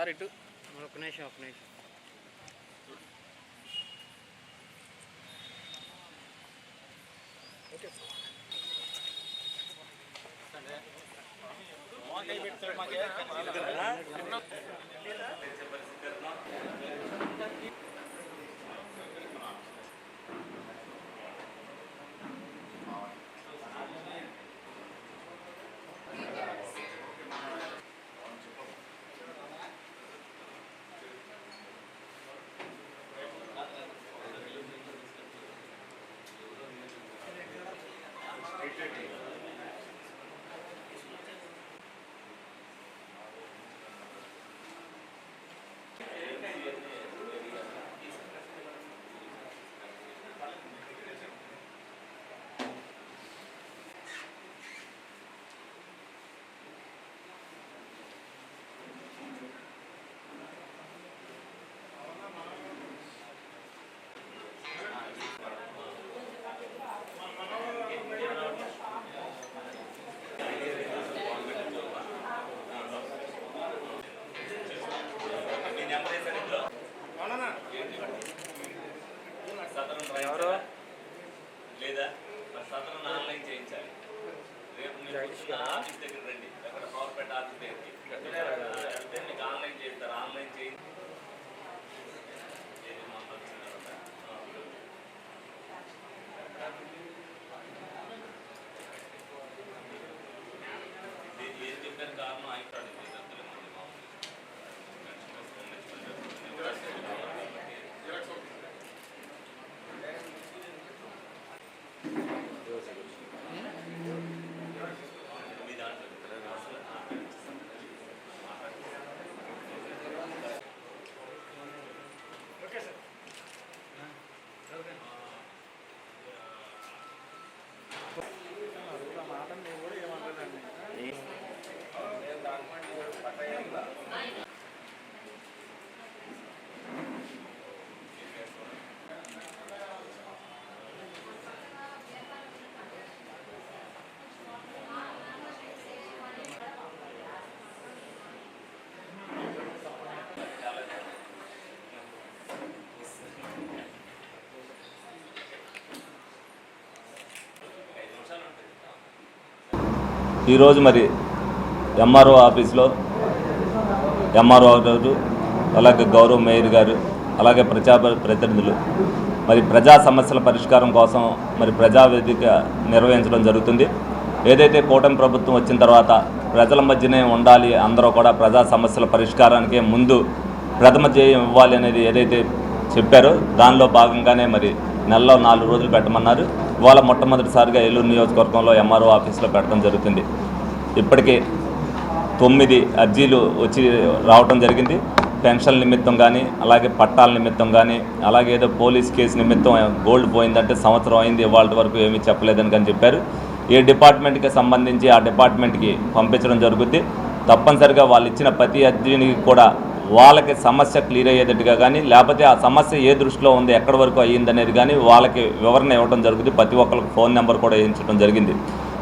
Sir ఇటు. ఒక నిమిషం ఒక నిమిషం. ఓకే 2050. లేదా? మరి ఆన్లైన్ చేయించాలి. రేపు మీరు వచ్చిన ఆఫీస్ దగ్గర రండి. అక్కడ పవర్పేట ఆఫీస్ దగ్గరికి. వెళ్తే మీకు ఆన్లైన్ చేస్తారు ఆన్లైన్ చేయి ఏది మా అమ్మ వచ్చిందన్నమాట. ఆ. ఇది ఏం చెప్పారు కారణం అయిపోయింది ఇది వద్దులే మళ్ళీ మామూలు. పెన్షన్ వస్తుంది, పెన్షన్ వస్తుంది. నేను కూడా కాబట్టి మీ దాంట్లో అసలు ఈరోజు మరి ఎంఆర్ఓ ఆఫీస్లో ఎంఆర్ఓ గారు అలాగే గౌరవ మేయర్ గారు అలాగే ప్రజా ప్రతినిధులు. మరి ప్రజా సమస్యల పరిష్కారం కోసం మరి ప్రజావేదిక నిర్వహించడం జరుగుతుంది. ఏదైతే కూటమి ప్రభుత్వం వచ్చిన తర్వాత ప్రజల మధ్యనే ఉండాలి అందరూ కూడా ప్రజా సమస్యల పరిష్కారానికే ముందు ప్రథమ చేయం ఇవ్వాలి అనేది ఏదైతే చెప్పారో దానిలో భాగంగానే మరి నెలలో నాలుగు రోజులు పెట్టమన్నారు. ఇవాళ మొట్టమొదటిసారిగా ఏలూరు నియోజకవర్గంలో ఎంఆర్ఓ ఆఫీస్లో పెట్టడం జరుగుతుంది. ఇప్పటికే తొమ్మిది అర్జీలు వచ్చి రావటం జరిగింది. పెన్షన్ నిమిత్తం కానీ అలాగే పట్టాల నిమిత్తం కానీ అలాగే ఏదో పోలీస్ కేసు నిమిత్తం గోల్డ్ పోయిందంటే సంవత్సరం అయింది ఇవాళ వరకు ఏమీ చెప్పలేదని కానీ చెప్పారు. ఏ డిపార్ట్మెంట్కి సంబంధించి ఆ డిపార్ట్మెంట్కి పంపించడం జరుగుద్ది. తప్పనిసరిగా వాళ్ళు ఇచ్చిన ప్రతి అర్జీని కూడా వాళ్ళకి సమస్య క్లియర్ అయ్యేటట్టుగా కానీ లేకపోతే ఆ సమస్య ఏ దృష్టిలో ఉంది ఎక్కడి వరకు అయ్యిందనేది కానీ వాళ్ళకి వివరణ ఇవ్వడం జరుగుతుంది. ప్రతి ఒక్కరికి ఫోన్ నెంబర్ కూడా వేయించడం జరిగింది.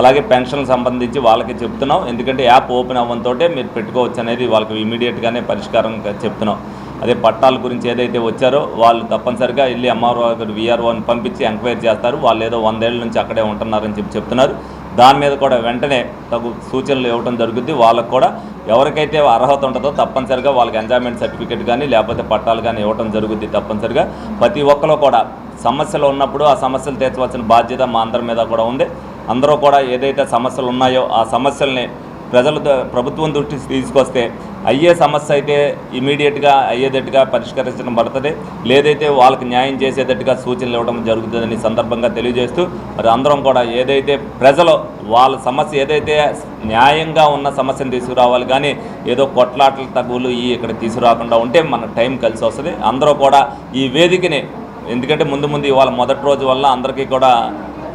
అలాగే పెన్షన్ సంబంధించి వాళ్ళకి చెప్తున్నాం. ఎందుకంటే యాప్ ఓపెన్ అవ్వడంతో మీరు పెట్టుకోవచ్చు అనేది వాళ్ళకి ఇమీడియట్గానే పరిష్కారం చెప్తున్నాం. అదే పట్టాల గురించి ఏదైతే వచ్చారో వాళ్ళు తప్పనిసరిగా వెళ్ళి ఎంఆర్ఓ గారు విఆర్ఓని పంపించి ఎంక్వైరీ చేస్తారు. వాళ్ళు ఏదో వందేళ్ళ నుంచి అక్కడే ఉంటున్నారని చెప్పి చెప్తున్నారు. దాని మీద కూడా వెంటనే తగు సూచనలు ఇవ్వడం జరుగుద్ది. వాళ్ళకు కూడా ఎవరికైతే అర్హత ఉంటుందో తప్పనిసరిగా వాళ్ళకి ఎంజాయ్మెంట్ సర్టిఫికేట్ కానీ లేకపోతే పట్టాలు కానీ ఇవ్వడం జరుగుద్ది తప్పనిసరిగా. ప్రతి ఒక్కరు కూడా సమస్యలు ఉన్నప్పుడు ఆ సమస్యలు తీర్చవలసిన బాధ్యత మా అందరి మీద కూడా ఉంది. అందరూ కూడా ఏదైతే సమస్యలు ఉన్నాయో ఆ సమస్యల్ని ప్రజల ప్రభుత్వం దృష్టికి తీసుకొస్తే అయ్యే సమస్య అయితే ఇమీడియట్గా అయ్యేటట్టుగా పరిష్కరించడం పడుతుంది. లేదైతే వాళ్ళకి న్యాయం చేసేటట్టుగా సూచనలు ఇవ్వడం జరుగుతుందని సందర్భంగా తెలియజేస్తూ మరి అందరం కూడా ఏదైతే ప్రజలు వాళ్ళ సమస్య ఏదైతే న్యాయంగా ఉన్న సమస్యను తీసుకురావాలి కానీ ఏదో కొట్లాటల తగులు ఈ ఇక్కడ తీసుకురాకుండా ఉంటే మన టైం కలిసి వస్తుంది. అందరూ కూడా ఈ వేదికని ఎందుకంటే ముందు ముందు ఇవాళ మొదటి రోజు వల్ల అందరికీ కూడా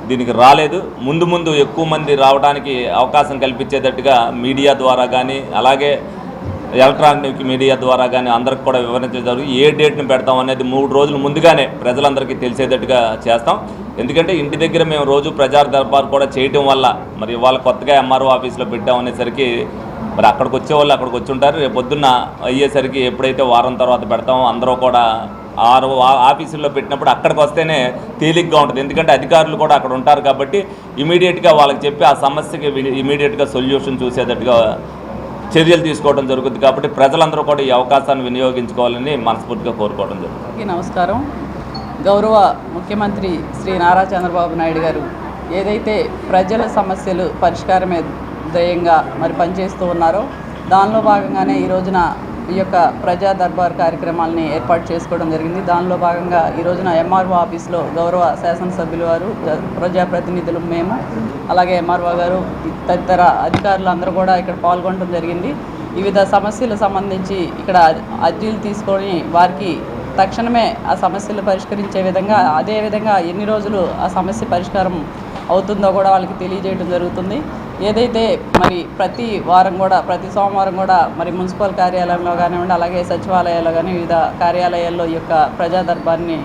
దీనికి రాలేదు. ముందు ముందు ఎక్కువ మంది రావడానికి అవకాశం కల్పించేటట్టుగా మీడియా ద్వారా కానీ అలాగే ఎలక్ట్రానిక్ మీడియా ద్వారా కానీ అందరికి కూడా వివరించడం జరుగుతుంది. ఏ డేట్ని పెడతాం అనేది మూడు రోజులు ముందుగానే ప్రజలందరికీ తెలిసేటట్టుగా చేస్తాం. ఎందుకంటే ఇంటి దగ్గర మేము రోజు ప్రజా దర్బార్ కూడా చేయటం వల్ల మరి ఇవాళ కొత్తగా ఎంఆర్ఓ ఆఫీస్లో పెట్టాం అనేసరికి మరి అక్కడికి వచ్చే వాళ్ళు అక్కడికి వచ్చి ఉంటారు. రేపు పొద్దున్న అయ్యేసరికి ఎప్పుడైతే వారం తర్వాత పెడతామో అందరూ కూడా ఆ- ఆఫీసుల్లో పెట్టినప్పుడు అక్కడికి వస్తేనే తేలిగ్గా ఉంటుంది. ఎందుకంటే అధికారులు కూడా అక్కడ ఉంటారు కాబట్టి ఇమీడియట్గా వాళ్ళకి చెప్పి ఆ సమస్యకి ఇమీడియట్గా సొల్యూషన్ చూసేటట్టుగా చర్యలు తీసుకోవడం జరుగుతుంది కాబట్టి ప్రజలందరూ కూడా ఈ అవకాశాన్ని వినియోగించుకోవాలని మనస్ఫూర్తిగా కోరుకోవడం జరుగుతుంది. నమస్కారం. గౌరవ ముఖ్యమంత్రి శ్రీ నారా చంద్రబాబు నాయుడు గారు ఏదైతే ప్రజల సమస్యలు పరిష్కారమే ధ్యేయంగా మరి పనిచేస్తూ ఉన్నారో దానిలో భాగంగానే ఈ రోజున ఈ యొక్క ప్రజా దర్బార్ కార్యక్రమాలని ఏర్పాటు చేసుకోవడం జరిగింది. దానిలో భాగంగా ఈ రోజున ఎంఆర్ఓ ఆఫీస్లో గౌరవ శాసనసభ్యులు వారు ప్రజాప్రతినిధులు మేము అలాగే ఎంఆర్ఓ గారు తదితర అధికారులు అందరూ కూడా ఇక్కడ పాల్గొనడం జరిగింది. వివిధ సమస్యలు సంబంధించి ఇక్కడ అర్జీలు తీసుకొని వారికి తక్షణమే ఆ సమస్యలు పరిష్కరించే విధంగా అదే విధంగా ఎన్ని రోజులు ఆ సమస్య పరిష్కారం అవుతుందో కూడా వాళ్ళకి తెలియజేయడం జరుగుతుంది. ఏదైతే మరి ప్రతి వారం కూడా ప్రతి సోమవారం కూడా మరి మున్సిపల్ కార్యాలయంలో కానివ్వండి అలాగే సచివాలయాల్లో కానీ వివిధ కార్యాలయాల్లో ఈ యొక్క ప్రజాదర్బాన్ని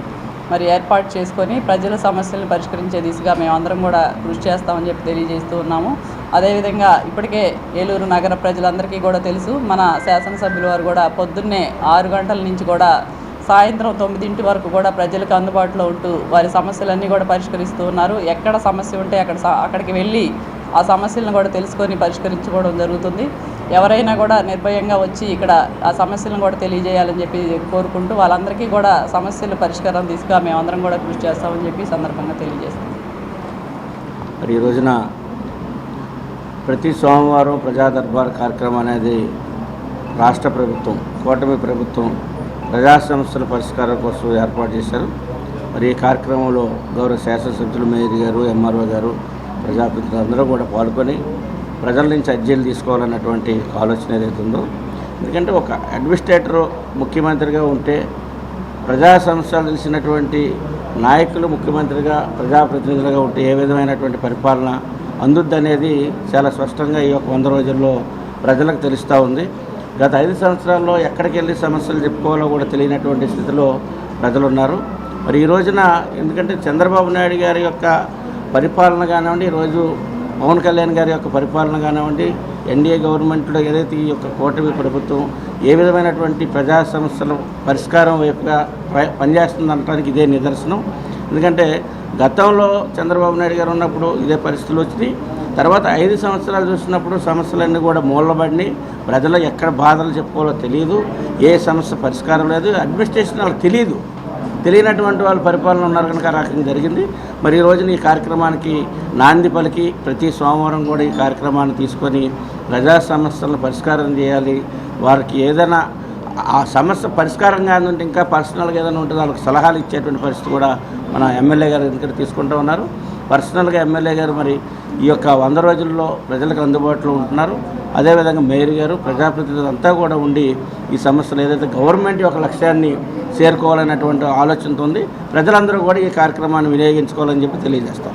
మరి ఏర్పాటు చేసుకొని ప్రజల సమస్యలను పరిష్కరించే దిశగా మేమందరం కూడా కృషి చేస్తామని చెప్పి తెలియజేస్తూ ఉన్నాము. అదేవిధంగా ఇప్పటికే ఏలూరు నగర ప్రజలందరికీ కూడా తెలుసు మన శాసనసభ్యుల వారు కూడా పొద్దున్నే ఆరు గంటల నుంచి కూడా సాయంత్రం తొమ్మిదింటి వరకు కూడా ప్రజలకు అందుబాటులో ఉంటూ వారి సమస్యలన్నీ కూడా పరిష్కరిస్తూ ఉన్నారు. ఎక్కడ సమస్య ఉంటే అక్కడ స- అక్కడికి వెళ్ళి ఆ సమస్యలను కూడా తెలుసుకొని పరిష్కరించుకోవడం జరుగుతుంది. ఎవరైనా కూడా నిర్భయంగా వచ్చి ఇక్కడ ఆ సమస్యలను కూడా తెలియజేయాలని చెప్పి కోరుకుంటూ వాళ్ళందరికీ కూడా సమస్యలు పరిష్కారం దిశగా మేమందరం కూడా కృషి చేస్తామని చెప్పి సందర్భంగా తెలియజేస్తాం. మరి ఈ రోజున ప్రతి సోమవారం ప్రజా దర్బార్ కార్యక్రమం అనేది రాష్ట్ర ప్రభుత్వం కూటమి ప్రభుత్వం ప్రజా సమస్యల పరిష్కారం కోసం ఏర్పాటు చేశారు. మరి ఈ కార్యక్రమంలో గౌరవ శాసనసభ్యులు మేయర్ గారు ఎంఆర్ఓ గారు ప్రజాప్రతినిధులు అందరూ కూడా పాల్గొని ప్రజల నుంచి అర్జీలు తీసుకోవాలన్నటువంటి ఆలోచన ఏదైతే ఉందో ఎందుకంటే ఒక అడ్మినిస్ట్రేటర్ ముఖ్యమంత్రిగా ఉంటే ప్రజా సమస్యలు తెలిసినటువంటి నాయకులు ముఖ్యమంత్రిగా ప్రజాప్రతినిధులుగా ఉంటే ఏ విధమైనటువంటి పరిపాలన అందుద్ది అనేది చాలా స్పష్టంగా ఈ యొక్క వంద రోజుల్లో ప్రజలకు తెలుస్తూ ఉంది. గత ఐదు సంవత్సరాల్లో ఎక్కడికి వెళ్ళి సమస్యలు చెప్పుకోవాలో కూడా తెలియనటువంటి స్థితిలో ప్రజలు ఉన్నారు మరి ఈ రోజున ఎందుకంటే చంద్రబాబు నాయుడు గారి యొక్క పరిపాలన కానివ్వండి ఈరోజు పవన్ కళ్యాణ్ గారి యొక్క పరిపాలన కానివ్వండి ఎన్డీఏ గవర్నమెంట్లో ఏదైతే ఈ యొక్క కూటమి ప్రభుత్వం ఏ విధమైనటువంటి ప్రజా సమస్యల పరిష్కారం వైపుగా పనిచేస్తుందనడానికి ఇదే నిదర్శనం. ఎందుకంటే గతంలో చంద్రబాబు నాయుడు గారు ఉన్నప్పుడు ఇదే పరిస్థితులు వచ్చినాయి. తర్వాత ఐదు సంవత్సరాలు చూసినప్పుడు సమస్యలన్నీ కూడా మూలబడినాయి. ప్రజలు ఎక్కడ బాధలు చెప్పుకోవాలో తెలియదు ఏ సమస్య పరిష్కారం లేదు. అడ్మినిస్ట్రేషన్ వాళ్ళకి తెలియదు తెలియనటువంటి వాళ్ళు పరిపాలన ఉన్నారు కనుక ఆ రకంగా జరిగింది. మరి ఈ రోజున ఈ కార్యక్రమానికి నాంది పలికి ప్రతి సోమవారం కూడా ఈ కార్యక్రమాన్ని తీసుకొని ప్రజా సమస్యలను పరిష్కారం చేయాలి. వారికి ఏదైనా ఆ సమస్య పరిష్కారం కాదంటే ఇంకా పర్సనల్గా ఏదైనా ఉంటే వాళ్ళకి సలహాలు ఇచ్చేటువంటి పరిస్థితి కూడా మన ఎమ్మెల్యే గారు దగ్గర తీసుకుంటూ ఉన్నారు. పర్సనల్గా ఎమ్మెల్యే గారు మరి ఈ యొక్క వంద రోజుల్లో ప్రజలకు అందుబాటులో ఉంటున్నారు. అదేవిధంగా మేయర్ గారు ప్రజాప్రతినిధులు అంతా కూడా ఉండి ఈ సమస్యలు ఏదైతే గవర్నమెంట్ యొక్క లక్ష్యాన్ని చేరుకోవాలనేటువంటి ఆలోచనతో ఉంది. ప్రజలందరూ కూడా ఈ కార్యక్రమాన్ని వినియోగించుకోవాలని చెప్పి తెలియజేస్తాం.